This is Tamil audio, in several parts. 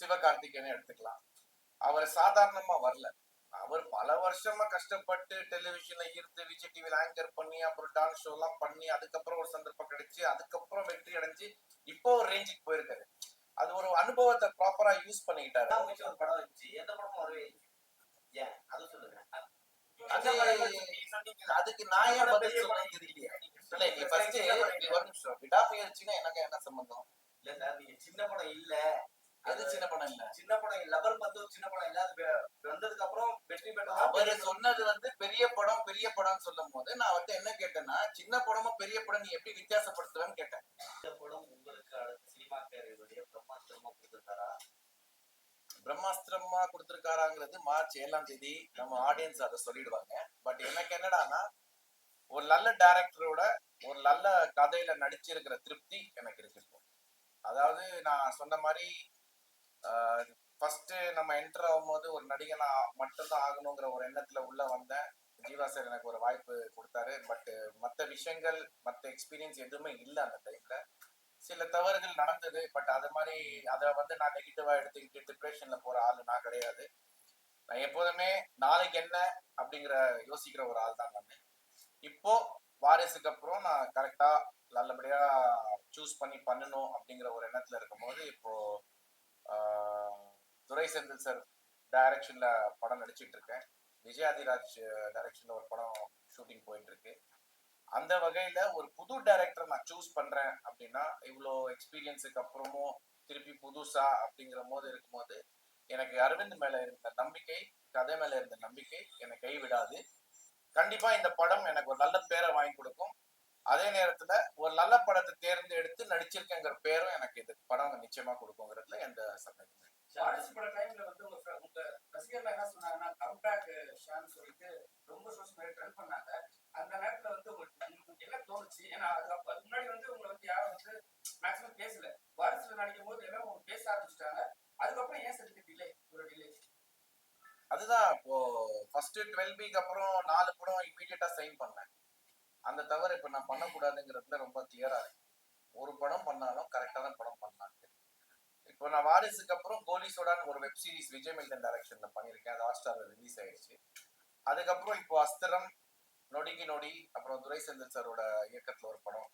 சிவகார்த்திகேயனை எடுத்துக்கலாம். அவர் சாதாரணமா வரல. அவர் பல வருஷமா கஷ்டப்பட்டு டெலிவிஷன்ல இருந்து விஜய் டிவில ஆங்கர் பண்ணி அப்புறம் டான்ஸ் ஷோ எல்லாம் பண்ணி அதுக்கப்புறம் ஒரு சந்தர்ப்பம் கிடைச்சு அதுக்கப்புறம் வெற்றி அடைஞ்சு இப்போ ஒரு ரேஞ்சுக்கு போயிருக்காரு. அது ஒரு அனுபவத்தை ப்ராப்பரா யூஸ் பண்ணிக்கிட்டாரு. வச்சு ஒரு படம் வந்துச்சு எந்த படமும் வரவே. ஏன்? அது சொல்லுங்க. அது அதுக்கு நான் ஏன் பதில் சொல்றேன்னு தெரியலையே இல்ல நீ ஃபர்ஸ்ட் நீ ஒரு நிமிஷம். விடாமுயற்சினா எனக்கு என்ன சம்பந்தம்? இல்ல சார் நீங்க சின்ன படம் இல்ல. அது சின்ன படம் இல்ல. சின்ன படம் லவர் வந்து ஒரு சின்ன படம் இல்ல. அது வந்ததுக்கு அப்புறம் வெற்றி பெற்றது அவரு சொன்னது வந்து பெரிய படம் பெரிய படம்னு சொல்லும் போது நான் வந்து என்ன கேட்டேன்னா சின்ன படமும் பெரிய படம் நீ எப்படி வித்தியாசப்படுத்துவேன்னு கேட்டேன். இந்த படம் உங்களுக்கு அடுத்த சினிமா கேரியருடைய பிரம்மாஸ்திரமா கொடுத்துருக்காரா? பிரம்மாஸ்திரமா கொடுத்திருக்காராங்கிறது மார்ச் ஏழாம் தேதி நம்ம ஆடியன்ஸ் அதை சொல்லிடுவாங்க. பட் எனக்கு என்னடான்னா ஒரு நல்ல டைரக்டரோட ஒரு நல்ல கதையில நடிச்சிருக்கிற திருப்தி எனக்கு இருக்கு அதாவது நான் சொன்ன மாதிரி ஃபர்ஸ்ட் நம்ம என்டர் ஆகும்போது ஒரு நடிகனா மட்டும்தான் ஆகணுங்கிற ஒரு எண்ணத்துல உள்ள வந்தேன். ஜீவா சார் எனக்கு ஒரு வாய்ப்பு கொடுத்தாரு. பட் மற்ற விஷயங்கள் மற்ற எக்ஸ்பீரியன்ஸ் எதுவுமே இல்லை அந்த டைம்ல சில தவறுகள் நடந்தது. பட் அது மாதிரி அதை வந்து நான் நெகட்டிவா எடுத்துக்கிட்டு டிப்ரெஷன்ல போற ஆள் நான் கிடையாது. நான் எப்போதுமே நாளைக்கு என்ன அப்படிங்கிற யோசிக்கிற ஒரு ஆள் தான் நான். இப்போ வாரிசுக்கு அப்புறம் நான் கரெக்டா நல்லபடியா சூஸ் பண்ணி பண்ணணும் அப்படிங்கிற ஒரு எண்ணத்துல இருக்கும்போது இப்போ துரை செந்தில் சார் டைரக்ஷன்ல படம் நடிச்சிட்டு இருக்கேன். விஜயாதிராஜ் டைரக்ஷன்ல ஒரு படம் ஷூட்டிங் போயிட்டு இருக்கு அந்த வகையில ஒரு புது டைரக்டர் நான் சூஸ் பண்றேன் அப்படின்னா இவ்வளோ எக்ஸ்பீரியன்ஸுக்கு அப்புறமும் திருப்பி புதுசா அப்படிங்கிற போது இருக்கும்போது எனக்கு அரவிந்த் மேல இருந்த நம்பிக்கை கதை மேல இருந்த நம்பிக்கை என்னை கைவிடாது. கண்டிப்பா இந்த படம் எனக்கு ஒரு நல்ல பேரை வாங்கி கொடுக்கும். அதே நேரத்துல ஒரு நல்ல படத்தை தேர்ந்தெடுத்து நடிச்சிருக்கேங்கிற பேரும் எனக்கு இது. படம் நிச்சயமா கொடுக்குங்கிறதுல எந்த சந்தேகமும் இல்லை. வாரிசு பட டைம்ல வந்து உங்க உங்க ரசிகர்கள் என்ன சொன்னாங்கன்னா கம்பேக் ஷான்னு சொல்லிட்டு ரொம்ப சோஷியல் மீடியா ட்ரெண்ட் பண்ணாங்க. அந்த நேரத்துல வந்து உங்களுக்கு என்ன தோணுச்சு? ஏன்னா அதுக்கு முன்னாடி வந்து உங்களை வந்து யாரும் வந்து மேக்ஸிமம் பேசல. வாரிசுல நடிக்கும் போது எல்லாம் உங்களுக்கு பேச ஆரம்பிச்சிட்டாங்க. அதுக்கப்புறம் ஏன் சரி டிலே ஒரு டிலே அதுதான் இப்போ ஃபர்ஸ்ட் டுவெல் பிக்கு அப்புறம் நாலு படம் இமீடியட்டா சைன் பண்ணேன். அந்த தவிர இப்ப நான் பண்ணக்கூடாதுங்கிறதுல ரொம்ப கிளியரா இருக்கு. ஒரு படம் பண்ணாலும் கரெக்டா தான் படம் பண்ணாங்க. இப்போ நான் வாரிசுக்கு அப்புறம் கோலிசோடான்னு ஒரு வெப் சீரிஸ் விஜய் மில்டன் டைரக்ஷன்ல பண்ணியிருக்கேன். அது ஹாட் ஸ்டார்ல ரிலீஸ் ஆயிடுச்சு. அதுக்கப்புறம் இப்போ அஸ்திரம் நொடிக்கு நொடி அப்புறம் துரை செந்தில் சாரோட இயக்கத்துல ஒரு படம்.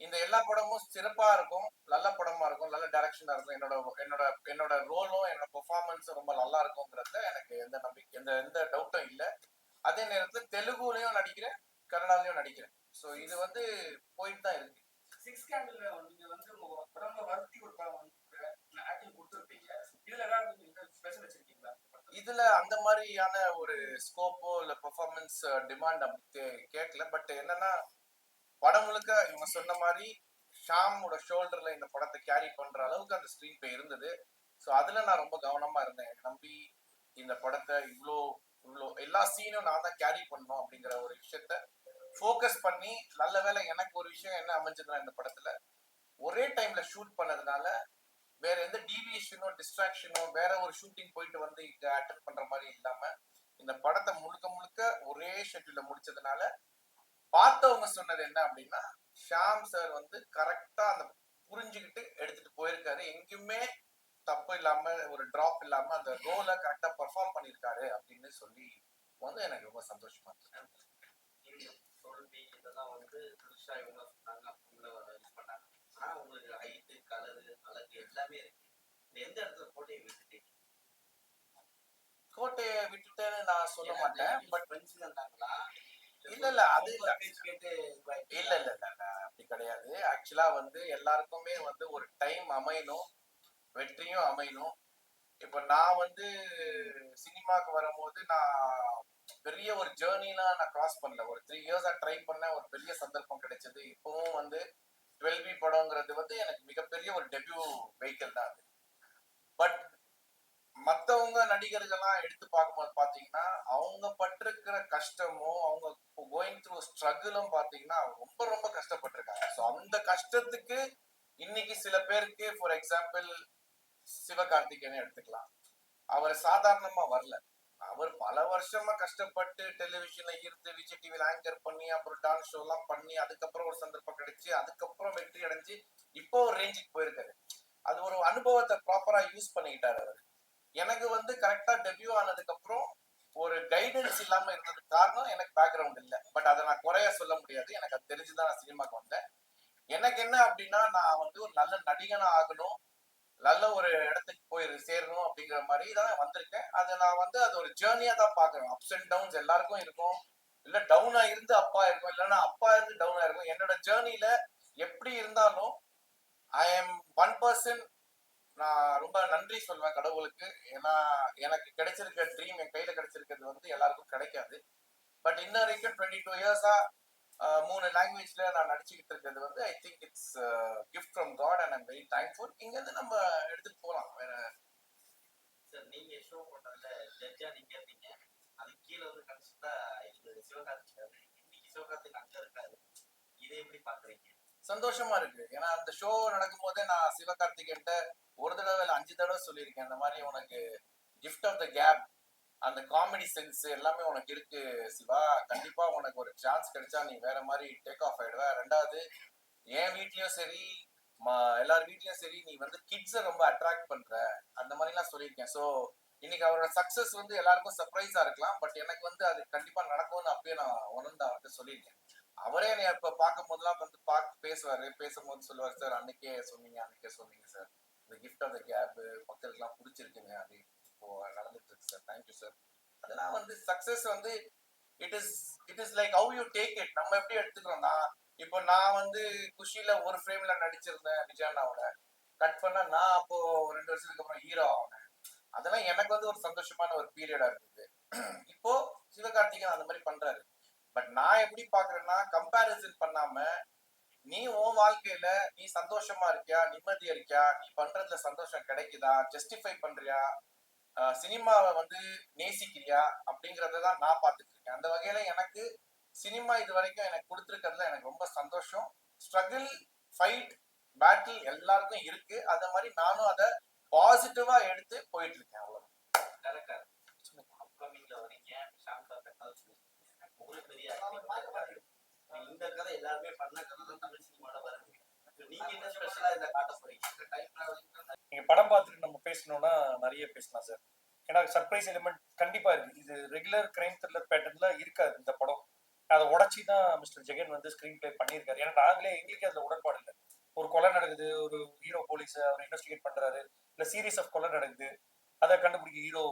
இந்த எல்லா படமும் சிறப்பா இருக்கும் நல்ல படமா இருக்கும் நல்ல டைரக்ஷனா இருக்கும். என்னோட என்னோட என்னோட ரோலும் என்னோட பெர்ஃபார்மன்ஸும் ரொம்ப நல்லா இருக்குங்கிறதுல எனக்கு எந்த நம்பிக்கை எந்த எந்த டவுட்டும் இல்லை. அதே நேரத்தில் தெலுங்குலையும் நடிக்கிறேன் கன்னடாலையும் நடிக்கிறேன். ஸோ இது வந்து போயிட்டு தான் இருக்கு. சிக்ஸ் கேண்டில் நீங்க வந்து உங்க உடம்ப வருத்தி ஒரு படம் வந்து ஆக்டிங் கொடுத்துருப்பீங்க. இதுல ஏதாவது ஸ்பெஷல் வச்சிருக்கீங்களா? இதுல அந்த மாதிரியான ஒரு ஸ்கோப்போ இல்ல பெர்ஃபார்மன்ஸ் டிமாண்ட் அப்படி கேட்கல. பட் என்னன்னா படம் முழுக்க இவங்க சொன்ன மாதிரி ஷாமோட ஷோல்டர்ல இந்த படத்தை கேரி பண்ற அளவுக்கு அந்த ஸ்க்ரீன் பே இருந்தது. ஸோ அதுல நான் ரொம்ப கவனமா இருந்தேன். நம்பி இந்த படத்தை இவ்வளோ இவ்வளோ எல்லா சீனும் நான் தான் கேரி பண்ணணும் அப்படிங்கிற ஒரு விஷயத்த ஃபோக்கஸ் பண்ணி நல்ல வேலை எனக்கு ஒரு விஷயம் என்ன அமைஞ்சதுன்னா இந்த படத்துல ஒரே டைம்ல ஷூட் பண்ணதுனால வேற எந்த டீவியேஷனோ டிஸ்ட்ராக்ஷனோ வேற ஒரு ஷூட்டிங் போயிட்டு வந்து இங்க அட்டன் பண்ற மாதிரி இல்லாம இந்த படத்தை முழுக்க முழுக்க ஒரே ஷெட்யூல்ல முடிச்சதுனால பார்த்தவங்க சொன்னது என்ன அப்படின்னா ஷாம் சார் வந்து கரெக்டா அந்த புரிஞ்சுக்கிட்டு எடுத்துட்டு போயிருக்காரு. எங்கேயுமே தப்பு இல்லாம ஒரு டிராப் இல்லாம அந்த ரோலை கரெக்டா பர்ஃபார்ம் பண்ணியிருக்காரு அப்படின்னு சொல்லி வந்து எனக்கு ரொம்ப சந்தோஷமா இருந்துச்சு வந்து புதுசா இவங்க சொன்னாங்க உங்களை யூஸ் பண்ணாங்க. ஆனா உங்களுக்கு ஹைட்டு கலரு அழகு எல்லாமே இருக்கு. எந்த இடத்துல போட்டியை விட்டுட்டீங்க கோட்டையை விட்டுட்டேன்னு நான் சொல்ல மாட்டேன். பட் ஃப்ரெண்ட்ஸ் இருந்தாங்களா? இல்ல இல்ல அது இல்ல. இல்ல இல்ல இல்ல, அப்படி கிடையாது. ஆக்சுவலா வந்து எல்லாருக்குமே வந்து ஒரு டைம் அமையணும். வெற்றியும் அமையணும். இப்ப நான் வந்து சினிமாக்கு வரும்போது நான் பெரிய ஒரு ஜேர்னிலாம் நான் கிராஸ் பண்ணல. ஒரு த்ரீ இயர்ஸா ட்ரை பண்ண ஒரு பெரிய சந்தர்ப்பம் கிடைச்சது. இப்பவும் வந்து டுவெல் பி படங்கிறது வந்து எனக்கு மிகப்பெரிய ஒரு டெபியூ வெஹிக்கிள் தான் அது. பட் மற்றவங்க நடிகர்கள்லாம் எடுத்து பார்க்கும்போது பார்த்தீங்கன்னா அவங்க பட்டிருக்கிற கஷ்டமும் அவங்க கோயிங் த்ரூ ஸ்ட்ரகிளும் பார்த்தீங்கன்னா ரொம்ப ரொம்ப கஷ்டப்பட்டிருக்காங்க. ஸோ அந்த கஷ்டத்துக்கு இன்னைக்கு சில பேருக்கு ஃபார் எக்ஸாம்பிள் சிவகார்த்திகேயன் எடுத்துக்கலாம். அவர் சாதாரணமா வரல. அவர் பல வருஷமா கஷ்டப்பட்டு டெலிவிஷன்ல இருந்து விஜய் டிவியில் ஆங்கர் பண்ணி அப்புறம் டான்ஸ் ஷோ எல்லாம் பண்ணி அதுக்கப்புறம் ஒரு சந்தர்ப்பம் கிடைச்சு அதுக்கப்புறம் வெற்றி அடைஞ்சு இப்போ ஒரு ரேஞ்சுக்கு போயிருக்காரு. அது ஒரு அனுபவத்தை ப்ராப்பரா யூஸ் பண்ணிக்கிட்டாரு அவர். எனக்கு வந்து கரெக்டா டெபியூ ஆனதுக்கு அப்புறம் ஒரு கைடன்ஸ் இல்லாம இருந்தது காரணம் எனக்கு பேக்ரவுண்ட் இல்லை. பட் அதை நான் குறைய சொல்ல முடியாது. எனக்கு அது தெரிஞ்சுதான் நான் சினிமாக்கு வந்தேன். எனக்கு என்ன அப்படின்னா நான் வந்து ஒரு நல்ல நடிகனா ஆகணும். நல்ல ஒரு இடத்துக்கு போய் சேரணும் அப்படிங்கிற மாதிரி தான் வந்திருக்கேன். அதை நான் வந்து அது ஒரு ஜேர்னியா தான் பாக்குறேன் அப்ஸ் அண்ட் டவுன்ஸ் எல்லாருக்கும் இருக்கும். இல்ல டவுனா இருந்து அப்பா இருக்கும். இல்லைன்னா அப்பா இருந்து டவுனா இருக்கும். என்னோட ஜேர்னில எப்படி இருந்தாலும் ஐ எம் ஒன் பர்சன் நான் ரொம்ப நன்றி சொல்வேன் கடவுளுக்கு. ஏன்னா எனக்கு கிடைச்சிருக்க ட்ரீம் என் கையில கிடைச்சிருக்கிறது வந்து எல்லாருக்கும் கிடைக்காது. பட் இன்ன வரைக்கும் டுவெண்ட்டி டூ இயர்ஸா மூணு லாங்குவேஜ்ல நான் நடிச்சுக்கிட்டு இருக்கிறது வந்து I think it's gift from God and I'm very thankful இங்க இருந்து நம்ம எடுத்துட்டு போகலாம் வேற சார் நீங்க ஷோ பண்றதுல ஜட்ஜா நீங்க இருந்தீங்க அது கீழே வந்து கடைசியா இது இன்னைக்கு சிவகார்த்திக் அங்க இருக்காரு. இதை எப்படி பாக்குறீங்க சந்தோஷமா இருக்கு. ஏன்னா அந்த ஷோ நடக்கும் போதே நான் சிவகார்த்திகேன்ட்ட ஒரு தடவை இல்ல அஞ்சு தடவை சொல்லியிருக்கேன். இந்த மாதிரி உனக்கு கிஃப்ட் ஆஃப் த கேப் அந்த காமெடி சென்ஸ் எல்லாமே உனக்கு இருக்கு சிவா. கண்டிப்பா உனக்கு ஒரு சான்ஸ் கிடைச்சா நீ வேற மாதிரி டேக் ஆஃப் ஆயிடுவ. ரெண்டாவது என் வீட்லயும் சரி ம- எல்லார் வீட்லயும் சரி நீ வந்து கிட்ஸை ரொம்ப அட்ராக்ட் பண்ற. அந்த மாதிரிலாம் சொல்லியிருக்கேன். ஸோ இன்னைக்கு அவரோட சக்சஸ் வந்து எல்லாருக்கும் சர்ப்ரைஸா இருக்கலாம். பட் எனக்கு வந்து அது கண்டிப்பா நடக்கும்னு அப்பயே நான் உணர்ந்து அவர்கிட்ட சொல்லியிருக்கேன். அவரே என்னை இப்ப பார்க்கும் போதெல்லாம் வந்து பார்த்து பேசுவாரு. பேசும்போது சொல்லுவார் சார் அன்னைக்கே சொன்னீங்க அன்னைக்கே சொன்னீங்க சார். இந்த கிஃப்ட் ஆஃப் த கேப் மக்களுக்குலாம் பிடிச்சிருக்குங்க அப்படின்னு. இப்போ நடந்துட்டு இருக்கு சார் தேங்க்யூ சார் அதெல்லாம் வந்து சக்சஸ் வந்து it is it is like how you take it நம்ம எப்படி எடுத்துக்கிறோம்னா இப்போ நான் வந்து குஷியில ஒரு ஃப்ரேம்ல நடிச்சிருந்தேன் விஜயானாவோட கட் பண்ணா நான் அப்போ ரெண்டு வருஷத்துக்கு அப்புறம் ஹீரோ ஆனேன். அதெல்லாம் எனக்கு வந்து ஒரு சந்தோஷமான ஒரு பீரியடா இருந்தது. இப்போ சிவகார்த்திகேயன் அந்த மாதிரி பண்றாரு. பட் நான் எப்படி பாக்குறேன்னா கம்பேரிசன் பண்ணாம நீ உன் வாழ்க்கையில நீ சந்தோஷமா இருக்கியா? நிம்மதியா இருக்கியா? நீ பண்றதுல சந்தோஷம் கிடைக்குதா? ஜஸ்டிஃபை பண்றியா? சினிமாவை வந்து நேசிக்கிறியா அப்படிங்கறத தான் நான் பார்த்துட்டு இருக்கேன் அந்த வகையில எனக்கு சினிமா இது வரைக்கும் எனக்கு கொடுத்துருக்கிறதுல எனக்கு ரொம்ப சந்தோஷம். ஸ்ட்ரகிள் ஃபைட் பேட்டில் எல்லாருக்கும் இருக்கு. அத மாதிரி நானும் அதை பாசிட்டிவா எடுத்து போயிட்டு இருக்கேன் அவ்வளவு அப்கமிங்ல வரீங்க. உங்களுக்கு பெரிய இந்த கதை எல்லாருமே பண்ண கதை தான் தமிழ் நீங்க படம் பார்த்துட்டு நம்ம பேசணும்னா நிறைய பேசலாம் சார் ஏன்னா சர்ப்ரைஸ் எலிமெண்ட் கண்டிப்பா இருக்கு. இது ரெகுலர் கிரைம் த்ரில்லர் பேட்டர்ன்ல இருக்காது இந்த படம். அதை உடச்சி தான் மிஸ்டர் ஜெகன் வந்து ஸ்கிரீன் ப்ளே பண்ணியிருக்காரு. ஏன்னா நாங்களே எங்களுக்கு அதுல உடன்பாடு இல்லை. ஒரு கொலை நடக்குது ஒரு ஹீரோ போலீஸ் அவர் இன்வெஸ்டிகேட் பண்றாரு. இல்ல சீரியஸ் ஆஃப் கொலை நடக்குது. அதை கண்டுபிடிக்க ஹீரோ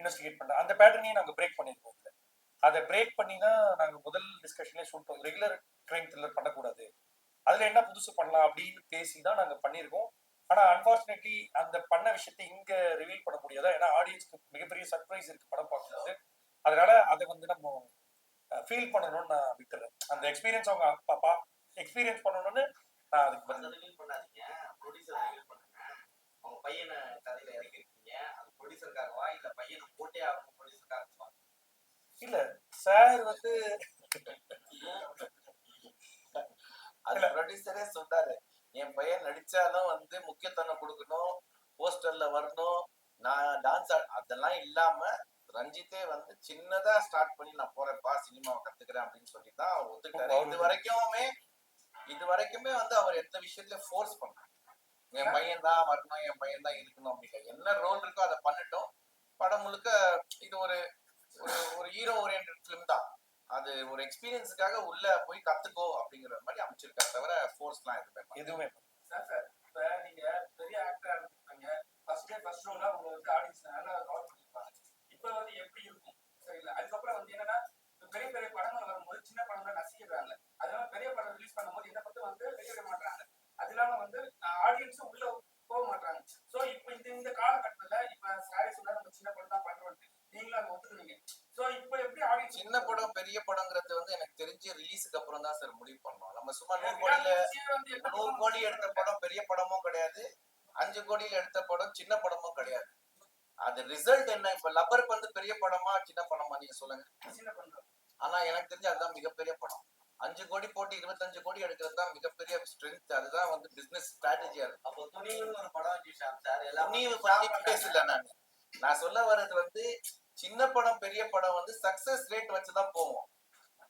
இன்வெஸ்டிகேட் பண்றாரு அந்த பேட்டர்னையும் நாங்க பிரேக் பண்ணிருக்கோம் அதை பிரேக் பண்ணி தான் நாங்க முதல் டிஸ்கஷன்லேயே சொல்லிட்டோம். ரெகுலர் கிரைம் த்ரில்லர் பண்ணக்கூடாது. அதுல என்ன புதுசு பண்ணலாம் அப்படின்னு பேசி தான் நாங்க பண்ணியிருக்கோம். ஆனா அன்பார்ச்சுனேட்லி அந்த பண்ண விஷயத்தை இங்க ரிவீல் பண்ண முடியாதா ஏன்னா ஆடியன்ஸ்க்கு மிகப்பெரிய சர்ப்ரைஸ் இருக்கு படம் பார்க்கும்போது. அதனால அதை வந்து நம்ம ஃபீல் பண்ணணும்னு நான் விட்டுறேன். அந்த எக்ஸ்பீரியன்ஸ் அவங்க பாப்பா எக்ஸ்பீரியன்ஸ் பண்ணணும்னு நான் அதுக்கு பதில் ரிவீல் பண்ணாதீங்க. ப்ரொடியூசர் ரிவீல் பண்ணுங்க. அவங்க பையனை கதையில இறங்கிருக்கீங்க அது ப்ரொடியூசருக்காகவா இல்ல பையனை போட்டே ஆகணும் ப்ரொடியூசருக்காகவா இல்ல சார் வந்து அது ப்ரொடியூசரே சொன்னாரு என் பையன் நடிச்சாலும் வந்து முக்கியத்துவம் கொடுக்கணும் போஸ்டர்ல வரணும். நான் டான்ஸ் அதெல்லாம் இல்லாம ரஞ்சித்தே வந்து சின்னதா ஸ்டார்ட் பண்ணி நான் போறேன்ப்பா சினிமாவை கத்துக்கிறேன் அப்படின்னு சொல்லி தான் அவர் ஒத்துக்கிட்டாரு. இது வரைக்குமே இது வரைக்குமே வந்து அவர் எந்த விஷயத்துல ஃபோர்ஸ் பண்ணார் என் பையன் தான் வரணும் என் பையன் தான் இருக்கணும் அப்படின்னு என்ன ரோல் இருக்கோ அதை பண்ணட்டும். படம் முழுக்க இது ஒரு ஒரு ஹீரோ ஓரியன்ட் ஃபிலிம் தான். அது ஒரு எக்ஸ்பீரியன்ஸுக்காக உள்ள போய் கத்துக்கோ அப்படிங்கிற மாதிரி அமைச்சிருக்காரு தவிர ஃபோர்ஸ்லாம் எதுவுமே. எதுவுமே சின்ன படங்கள் நசிக்கிறாங்க அதனால பெரிய படம் ரிலீஸ் பண்ணும்போது என்ன பத்தி வந்து வெளியிட மாட்டாங்க அது இல்லாம வந்து ஆடியன்ஸும் உள்ள போக மாட்டாங்க சோ இப்போ இந்த இந்த காலகட்டத்துல இப்ப சாரி சொன்னா நம்ம சின்ன படம் தான் பண்றோம் நீங்களும் அதை ஒத்துக்குறீங்க சோ இப்போ எப்படி ஆடியன்ஸ் சின்ன படம் பெரிய படங்கிறது வந்து எனக்கு தெரிஞ்சு ரிலீஸுக்கு அப்புறம் தான் சார் முடிவு பண்ணோம் நம்ம சும்மா நூறு கோடியில நூறு கோடி எடுத்த படம் பெரிய படமும் கிடையாது அஞ்சு கோடியில எடுத்த படம் சின்ன படமும் கிடையாது அது ரிசல்ட் என்ன இப்ப லப்பர் வந்து பெரிய படமா சின்ன படமா நீங்க சொல்லுங்க. சின்ன படம் ஆனா எனக்கு தெரிஞ்சு அதுதான் மிகப்பெரிய படம். அஞ்சு கோடி போட்டு இருபத்தஞ்சு கோடி எடுக்கிறது தான் மிகப்பெரிய ஸ்ட்ரென்த் அதுதான் வந்து பிசினஸ் ஸ்ட்ராட்டஜியா இருக்கு அப்போ துணிவுன்னு ஒரு படம் சார் பத்தி பேசல நான். நான் சொல்ல வர்றது வந்து சின்ன படம் பெரிய படம் வந்து சக்சஸ் ரேட் வச்சுதான் போவோம்.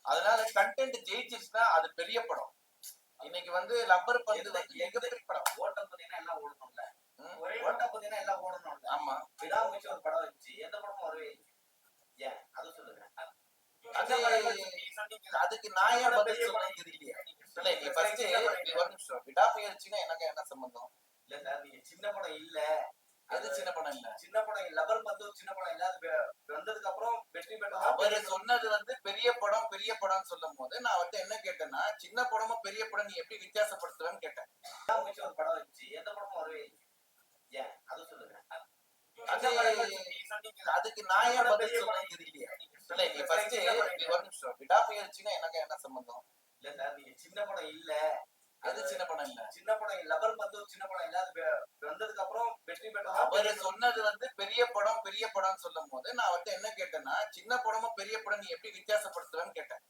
அதனால கண்டென்ட் ஜெயிச்சிருச்சுன்னா அது பெரிய படம். இன்னைக்கு வந்து லப்பர் பந்து மிகப்பெரிய படம். ஓட்டம் பார்த்தீங்கன்னா எல்லாம் ஓடணும்ல. ஒரே ஓட்ட பார்த்தீங்கன்னா எல்லாம் ஓடணும்ல. ஆமா. விடாமுயற்சி ஒரு படம் வந்துச்சு எந்த படமும் வரவே இல்லை ஏன் அது சொல்லுங்க அது அதுக்கு நான் ஏன் பதில் சொல்லணும்னு தெரியலையே. இல்ல நீ ஃபர்ஸ்ட் ஒரு நிமிஷம் விடாமுயற்சினா எனக்கு என்ன சம்பந்தம்? இல்ல சார் நீங்க சின்ன படம் இல்ல. அது சின்ன படம் இல்ல. சின்ன படம் லெவல் வந்து ஒரு சின்ன படம் இல்ல. அது வந்ததுக்கு அப்புறம் வெற்றி பெற்றதா அவரு சொன்னது வந்து பெரிய படம் பெரிய படம் சொல்லும் போது நான் அவர்ட்ட என்ன கேட்டேன்னா சின்ன படமும் பெரிய படம் நீ எப்படி வித்தியாசப்படுத்துவேன்னு கேட்டேன். ஒரு படம் வந்துச்சு எந்த படமும் வரவே ஏன்? அது சொல்லுங்க. அது அதுக்கு நான் ஏன் பதில் சொல்லணும்னு தெரியலையே. இல்ல நீ ஃபர்ஸ்ட் ஒரு நிமிஷம் விடாமுயற்சினா எனக்கு என்ன சம்பந்தம்? இல்ல சார் நீங்க சின்ன படம் இல்ல. அது சின்ன படம் இல்ல? சின்ன படம் லெவல் வந்து ஒரு சின்ன படம் இல்ல. அது வந்ததுக்கு அப்புறம் வெற்றி அவரு சொன்னது வந்து பெரிய படம் பெரிய படம் சொல்லும் போது நான் அவர்ட்ட என்ன கேட்டேன்னா சின்ன படமும் பெரிய படம் நீ எப்படி வித்தியாசப்படுத்துவேன்னு கேட்டேன்.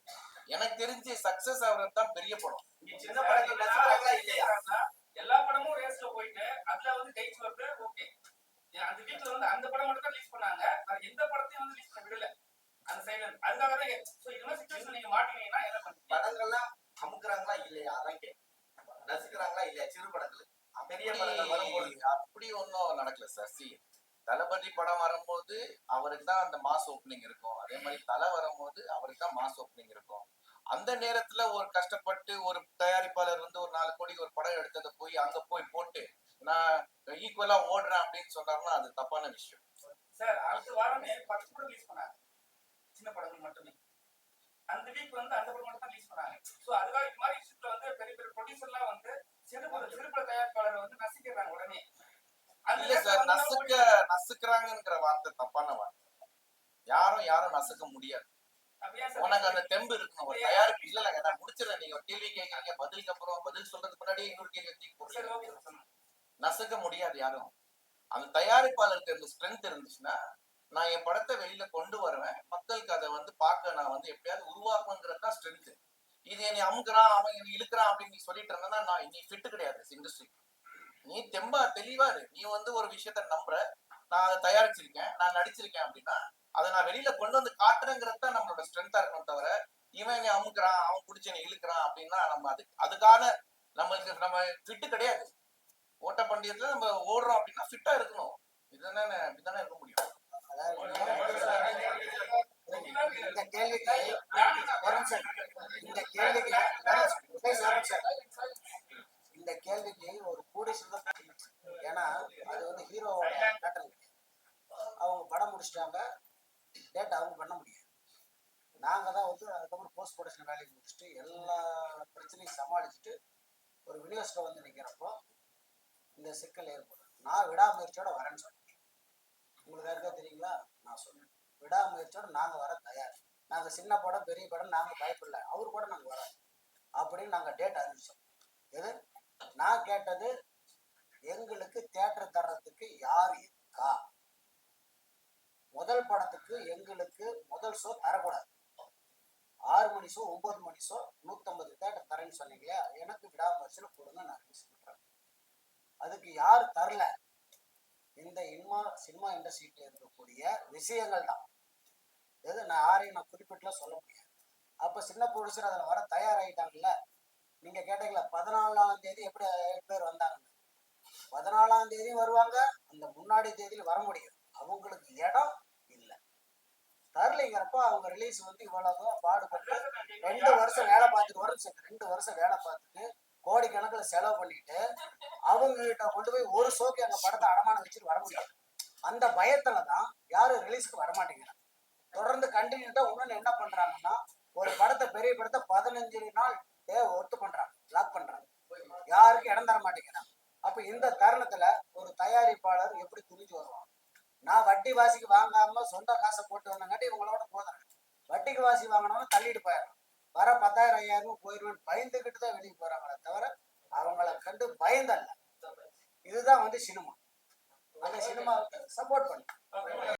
எனக்கு தெரிஞ்சு சக்சஸ் ஆகுறது தான் பெரிய படம். சின்ன ரசிகர்களா இல்லையா? எல்லா படமும் ரேஸ்ல போயிட்டு அதுல வந்து ஜெயிச்சு வருது ஓகே அந்த வீக்ல வந்து அந்த படம் மட்டும் தான் ரிலீஸ் பண்ணாங்க எந்த படத்தையும் வந்து ரிலீஸ் பண்ண விடல. அந்த சைடுல அதுக்காக தான் சோ இது மாதிரி சுச்சுவேஷன் நீங்க மாட்டீங்கன்னா என்ன பண்ணுவீங்க? படங்கள்லாம் அமுக்குறாங்களா இல்லையா? அதான் கேட்டேன். ரசிக்கிறாங்களா இல்லையா? சிறு படங்கள். பெரிய படங்கள் வரும்போது அப்படி- ஒன்றும் நடக்கல சார். சி தளபதி படம் வரும்போது அவருக்கு தான் அந்த மாஸ் ஓப்பனிங் இருக்கும். அதே மாதிரி தலை வரும்போது அவருக்கு தான் மாஸ் ஓப்பனிங் இருக்கும். அந்த நேரத்துல ஒரு கஷ்டப்பட்டு ஒரு தயாரிப்பாளர் வந்து ஒரு நாலு கோடி ஒரு படம் எடுத்ததை போய் அங்க போய் போட்டு நான் ஈக்குவலா ஓடுறேன் அப்படின்னு சொன்னாருன்னா அது தப்பான விஷயம். சார் அடுத்த வாரமே பத்து படம் ரிலீஸ் பண்ணாங்க சின்ன படங்கள் மட்டுமே. அந்த வீக் வந்து அந்த படம் மட்டும் தான் ரிலீஸ் பண்ணாங்க சோ அதுக்காக இது மாதிரி இஷ்யூல வந்து பெரிய பெரிய ப்ரொடியூசர்லாம் வந்து சிறுபட சிறுபட தயாரிப்பாளரை வந்து நசிக்கிறாங்க உடனே. இல்ல சார் நசுக்க நசுக்கிறாங்கங்கிற வார்த்தை தப்பான வார்த்தை. யாரும் யாரும் நசுக்க முடியாது. உனக்கு அந்த தெம்பு இருக்கணும். ஒரு தயாரிப்பு இல்ல இல்ல நான் முடிச்சிடறேன். நீங்க கேள்வி கேட்கறீங்க பதிலுக்கு அப்புறம் பதில் சொல்றதுக்கு முன்னாடி இன்னொரு கேள்வி போடுறீங்க. நசுக்க முடியாது யாரும். அந்த தயாரிப்பாளருக்கு அந்த ஸ்ட்ரென்த் இருந்துச்சுன்னா நான் என் படத்தை வெளியில கொண்டு வருவேன். மக்களுக்கு அதை வந்து பார்க்க நான் வந்து எப்படியாவது உருவாக்குங்கிறது தான் ஸ்ட்ரென்த் இது என்னை அமுக்குறான் அவன் என்னை இழுக்கிறான் அப்படின்னு நீ சொல்லிட்டு இருந்தேன்னா நான் நீ ஃபிட்டு கிடையாது இண்டஸ்ட்ரி நீ தெம்பா தெளிவா இரு. நீ வந்து ஒரு விஷயத்த நம்புற. நான் அதை தயாரிச்சிருக்கேன் நான் நடிச்சிருக்கேன் அப்படின்னா அதை நான் வெளியில கொண்டு வந்து காட்டுறேங்கிறது தான் நம்மளோட ஸ்ட்ரென்த்தா இருக்கணும் தவிர இவன் என்னை அமுக்குறான் அவன் பிடிச்சி என்னை இழுக்கிறான் அப்படின்னா நம்ம அது அதுக்கான நம்மளுக்கு நம்ம ஃபிட்டு கிடையாது. ஓட்ட பந்தயத்துல நம்ம ஓடுறோம் அப்படின்னா ஃபிட்டா இருக்கணும். இதுதானே இப்படிதானே இருக்க முடியும்? இந்த கேள்விக்கு ஒரு நிமிஷம். இந்த கேள்விக்கு இந்த கேள்விக்கு ஒரு கூடி சொல்ல ஏன்னா அது வந்து ஹீரோவோட பேட்டர்ன் அவங்க படம் முடிச்சிட்டாங்க. டேட் அவங்க பண்ண முடியாது. நாங்கள் தான் வந்து அதுக்கப்புறம் போஸ்ட் ப்ரொடக்ஷன் வேலையை முடிச்சுட்டு எல்லா பிரச்சனையும் சமாளிச்சுட்டு ஒரு விநியோகத்தில் வந்து நிற்கிறப்போ இந்த சிக்கல் ஏற்படும். நான் விடாமுயற்சியோட வரேன்னு சொன்னேன் உங்களுக்கு யாருக்கா தெரியுங்களா? நான் சொன்னேன் விடாமுயற்சியோட நாங்க வர தயார். நாங்க சின்ன படம் பெரிய படம் நாங்க பயப்படல. அவர் கூட நாங்க வரோம் அப்படின்னு நாங்க டேட் அறிவிச்சோம். எது? நான் கேட்டது எங்களுக்கு தேட்டர் தர்றதுக்கு யார் இருக்கா? முதல் படத்துக்கு எங்களுக்கு முதல் ஷோ தரக்கூடாது. ஆறு மணி ஷோ ஒன்பது மணி ஷோ நூத்தம்பது தேட்டர் தரேன்னு சொன்னீங்களே எனக்கு விடாமுயற்சியில் கொடுங்க நான் அறிவிச்சு அதுக்கு யார் தரல? இந்த இன்மா சினிமா இண்டஸ்ட்ரியில இருக்கக்கூடிய விஷயங்கள் தான். எது? நான் யாரையும் நான் குறிப்பிட்டுலாம் சொல்ல முடியாது. அப்ப சின்ன ப்ரொடியூசர் அதுல வர தயாராகிட்டாங்கல்ல நீங்க கேட்டீங்களா பதினாலாம் தேதி எப்படி ஏழு பேர் வந்தாங்க பதினாலாம் தேதி வருவாங்க அந்த முன்னாடி தேதியில் வர முடியும். அவங்களுக்கு இடம் இல்லை. தரலைங்கிறப்ப அவங்க ரிலீஸ் வந்து இவ்வளவு பாடுபட்டு ரெண்டு வருஷம் வேலை பார்த்துட்டு வரும் ரெண்டு வருஷம் வேலை பார்த்துட்டு கோடிக்கணக்கில் செலவு பண்ணிட்டு அவங்க கிட்ட கொண்டு போய் ஒரு ஷோக்கு அந்த படத்தை அடமானம் வச்சுட்டு வர முடியாது. அந்த பயத்துல தான் யாரும் ரிலீஸ்க்கு வரமாட்டேங்கிறாங்க. தொடர்ந்து கண்டினியூட்டா இன்னொன்று என்ன பண்றாங்கன்னா ஒரு படத்தை பெரிய படத்தை பதினஞ்சு நாள் ஒத்து ஒர்த்து பண்றாங்க லாக் பண்றாங்க. யாருக்கும் இடம் தர மாட்டேங்கிறாங்க. அப்ப இந்த தருணத்துல ஒரு தயாரிப்பாளர் எப்படி துணிஞ்சு வருவாங்க நான் வட்டி வாசிக்கு வாங்காம சொந்த காசை போட்டு வந்தங்காட்டி இவங்களோட போதுறேன் வட்டிக்கு வாசி வாங்கினாலும் தள்ளிட்டு போயிடுறோம் வர பத்தாயிரம் ஐயாயிரம் போயிடுவேன் பயந்துகிட்டு தான் வெளியே போறாங்களே தவிர அவங்கள கண்டு பயந்தல்ல. இதுதான் வந்து சினிமா. அந்த சினிமாவுக்கு சப்போர்ட் பண்ணு.